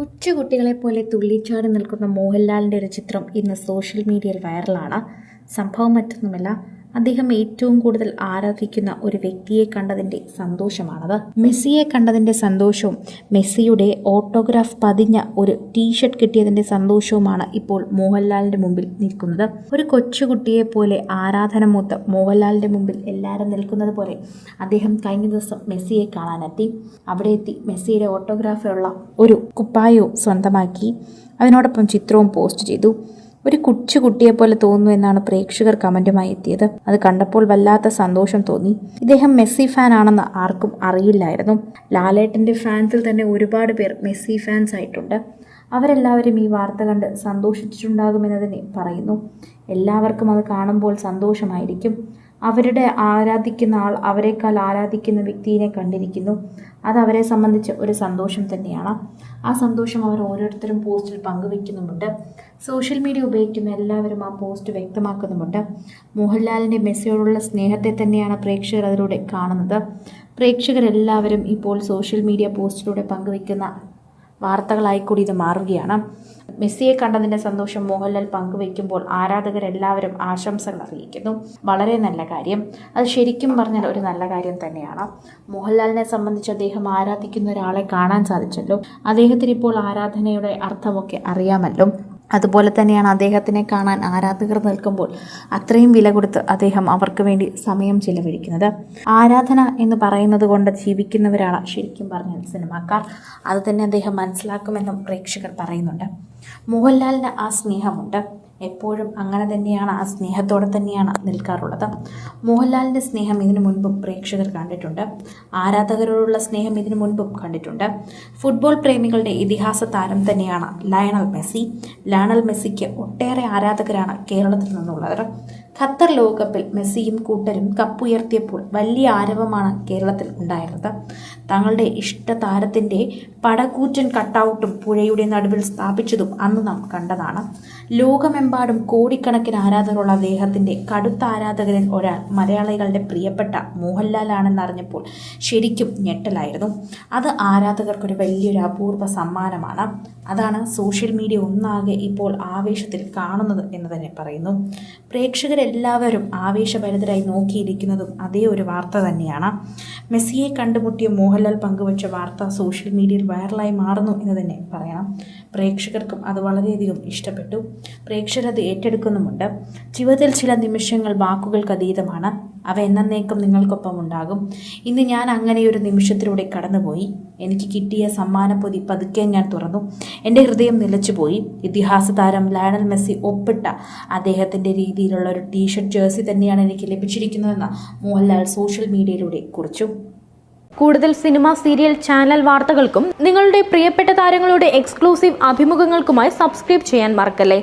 കൊച്ചുകുട്ടികളെ പോലെ തുള്ളിച്ചാടി നിൽക്കുന്ന മോഹൻലാലിന്റെ ഒരു ചിത്രം ഇന്ന് സോഷ്യൽ മീഡിയയിൽ വൈറലാണ്. സംഭവം മറ്റൊന്നുമല്ല അദ്ദേഹം ഏറ്റവും കൂടുതൽ ആരാധിക്കുന്ന ഒരു വ്യക്തിയെ കണ്ടതിന്റെ സന്തോഷമാണത്. മെസ്സിയെ കണ്ടതിന്റെ സന്തോഷവും മെസ്സിയുടെ ഓട്ടോഗ്രാഫ് പതിഞ്ഞ ഒരു ടീഷർട്ട് കിട്ടിയതിന്റെ സന്തോഷവുമാണ് ഇപ്പോൾ മോഹൻലാലിന്റെ മുമ്പിൽ നിൽക്കുന്നത്. ഒരു കൊച്ചുകുട്ടിയെ പോലെ ആരാധന മൂത്ത് മോഹൻലാലിന്റെ മുമ്പിൽ എല്ലാവരും നിൽക്കുന്നത് പോലെ അദ്ദേഹം കഴിഞ്ഞ ദിവസം മെസ്സിയെ കാണാനെത്തി. അവിടെ എത്തി മെസ്സിയുടെ ഓട്ടോഗ്രാഫുള്ള ഒരു കുപ്പായവും സ്വന്തമാക്കി. അതിനോടൊപ്പം ചിത്രവും പോസ്റ്റ് ചെയ്തു. ഒരു കുച്ചു കുട്ടിയെ പോലെ തോന്നുന്നു എന്നാണ് പ്രേക്ഷകർ കമന്റുമായി എത്തിയത്. അത് കണ്ടപ്പോൾ വല്ലാത്ത സന്തോഷം തോന്നി. ഇദ്ദേഹം മെസ്സി ഫാൻ ആണെന്ന് ആർക്കും അറിയില്ലായിരുന്നു. ലാലേട്ടന്റെ ഫാൻസിൽ തന്നെ ഒരുപാട് പേർ മെസ്സി ഫാൻസ് ആയിട്ടുണ്ട്. അവരെല്ലാവരും ഈ വാർത്ത കണ്ട് സന്തോഷിച്ചിട്ടുണ്ടാകുമെന്നതിനെ പറയുന്നു. എല്ലാവർക്കും അത് കാണുമ്പോൾ സന്തോഷമായിരിക്കും. അവരുടെ ആരാധിക്കുന്ന ആൾ അവരെക്കാൾ ആരാധിക്കുന്ന വ്യക്തിയെ കണ്ടിരിക്കുന്നു. അത് അവരെ സംബന്ധിച്ച് ഒരു സന്തോഷം തന്നെയാണ്. ആ സന്തോഷം അവർ ഓരോരുത്തരും പോസ്റ്റിൽ പങ്കുവെക്കുന്നുമുണ്ട്. സോഷ്യൽ മീഡിയ ഉപയോഗിക്കുന്ന എല്ലാവരും ആ പോസ്റ്റ് വ്യക്തമാക്കുന്നുമുണ്ട്. മോഹൻലാലിന്റെ മെസ്സിയോടുള്ള സ്നേഹത്തെ തന്നെയാണ് പ്രേക്ഷകർ അതിലൂടെ കാണുന്നത്. പ്രേക്ഷകരെല്ലാവരും ഇപ്പോൾ സോഷ്യൽ മീഡിയ പോസ്റ്റിലൂടെ പങ്കുവെക്കുന്ന വാർത്തകളായി കൂടി ഇത് മാറുകയാണ്. മെസ്സിയെ കണ്ടതിന്റെ സന്തോഷം മോഹൻലാൽ പങ്കുവെക്കുമ്പോൾ ആരാധകരെല്ലാവരും ആശംസകൾ അറിയിക്കുന്നു. വളരെ നല്ല കാര്യം. അത് ശരിക്കും പറഞ്ഞാൽ ഒരു നല്ല കാര്യം തന്നെയാണ്. മോഹൻലാലിനെ സംബന്ധിച്ച് അദ്ദേഹം ആരാധിക്കുന്ന ഒരാളെ കാണാൻ സാധിച്ചല്ലോ. അദ്ദേഹത്തിന് ഇപ്പോൾ ആരാധനയുടെ അർത്ഥമൊക്കെ അറിയാമല്ലോ. അതുപോലെ തന്നെയാണ് അദ്ദേഹത്തിനെ കാണാൻ ആരാധകർ നിൽക്കുമ്പോൾ അത്രയും വില കൊടുത്ത് അദ്ദേഹം അവർക്ക് വേണ്ടി സമയം ചിലവഴിക്കുന്നത്. ആരാധന എന്ന് പറയുന്നത് കൊണ്ട് ജീവിക്കുന്നവരാണ് ശരിക്കും പറഞ്ഞ സിനിമാക്കാർ. അത് തന്നെ അദ്ദേഹം മനസ്സിലാക്കുമെന്നും പ്രേക്ഷകർ പറയുന്നുണ്ട്. മോഹൻലാലിന് ആ സ്നേഹമുണ്ട്. എപ്പോഴും അങ്ങനെ തന്നെയാണ് ആ സ്നേഹത്തോടെ തന്നെയാണ് നിൽക്കാറുള്ളത്. മോഹൻലാലിന്റെ സ്നേഹം ഇതിനു മുൻപും പ്രേക്ഷകർ കണ്ടിട്ടുണ്ട്. ആരാധകരോടുള്ള സ്നേഹം ഇതിനു മുൻപും കണ്ടിട്ടുണ്ട്. ഫുട്ബോൾ പ്രേമികളുടെ ഇതിഹാസ താരം തന്നെയാണ് ലയണൽ മെസ്സി. ലയണൽ മെസ്സിക്ക് ഒട്ടേറെ ആരാധകരാണ് കേരളത്തിൽ നിന്നുള്ളത്. ഖത്തർ ലോകകപ്പിൽ മെസ്സിയും കൂട്ടരും കപ്പുയർത്തിയപ്പോൾ വലിയ ആരവമാണ് കേരളത്തിൽ ഉണ്ടായിരുന്നത്. തങ്ങളുടെ ഇഷ്ട താരത്തിന്റെ പടക്കൂറ്റൻ കട്ടൗട്ടും പുഴയുടെ നടുവിൽ സ്ഥാപിച്ചതും അന്ന് നാം കണ്ടതാണ്. ലോകമെമ്പാടും കോടിക്കണക്കിന് ആരാധകരുള്ള അദ്ദേഹത്തിന്റെ കടുത്ത ആരാധകരിൽ ഒരാൾ മലയാളികളുടെ പ്രിയപ്പെട്ട മോഹൻലാലാണെന്നറിഞ്ഞപ്പോൾ ശരിക്കും ഞെട്ടലായിരുന്നു. അത് ആരാധകർക്കൊരു വലിയൊരു അപൂർവ സമ്മാനമാണ്. അതാണ് സോഷ്യൽ മീഡിയ ഒന്നാകെ ഇപ്പോൾ ആവേശത്തിൽ കാണുന്നത് എന്ന് തന്നെ പറയുന്നു. പ്രേക്ഷകരെല്ലാവരും ആവേശഭരിതരായി നോക്കിയിരിക്കുന്നതും അതേ ഒരു വാർത്ത തന്നെയാണ്. മെസ്സിയെ കണ്ടുമുട്ടിയ മോഹൻലാൽ പങ്കുവച്ച വാർത്ത സോഷ്യൽ മീഡിയയിൽ വൈറലായി മാറുന്നു എന്ന് തന്നെ പറയണം. പ്രേക്ഷകർക്കും അത് വളരെയധികം ഇഷ്ടപ്പെട്ടു. പ്രേക്ഷകർ അത് ഏറ്റെടുക്കുന്നുമുണ്ട്. ജീവിതത്തിൽ ചില നിമിഷങ്ങൾ വാക്കുകൾക്ക് അതീതമാണ്. അവ എന്നേക്കും നിങ്ങൾക്കൊപ്പം ഉണ്ടാകും ഇന്ന് ഞാൻ അങ്ങനെ ഒരു നിമിഷത്തിലൂടെ കടന്നുപോയി. എനിക്ക് കിട്ടിയ സമ്മാനപ്പൊതി പതുക്കെ ഞാൻ തുറന്നു. എന്റെ ഹൃദയം നിലച്ചുപോയി. ഇതിഹാസ താരം ലയണൽ മെസ്സി ഒപ്പിട്ട അദ്ദേഹത്തിന്റെ രീതിയിലുള്ള ഒരു ടീഷർട്ട് ജേഴ്സി തന്നെയാണ് എനിക്ക് ലഭിച്ചിരിക്കുന്നതെന്ന് മോഹൻലാൽ സോഷ്യൽ മീഡിയയിലൂടെ കുറിച്ചു. കൂടുതൽ സിനിമ സീരിയൽ ചാനൽ വാർത്തകൾക്കും നിങ്ങളുടെ പ്രിയപ്പെട്ട താരങ്ങളുടെ എക്സ്ക്ലൂസീവ് അഭിമുഖങ്ങൾക്കുമായി സബ്സ്ക്രൈബ് ചെയ്യാൻ മറക്കല്ലേ?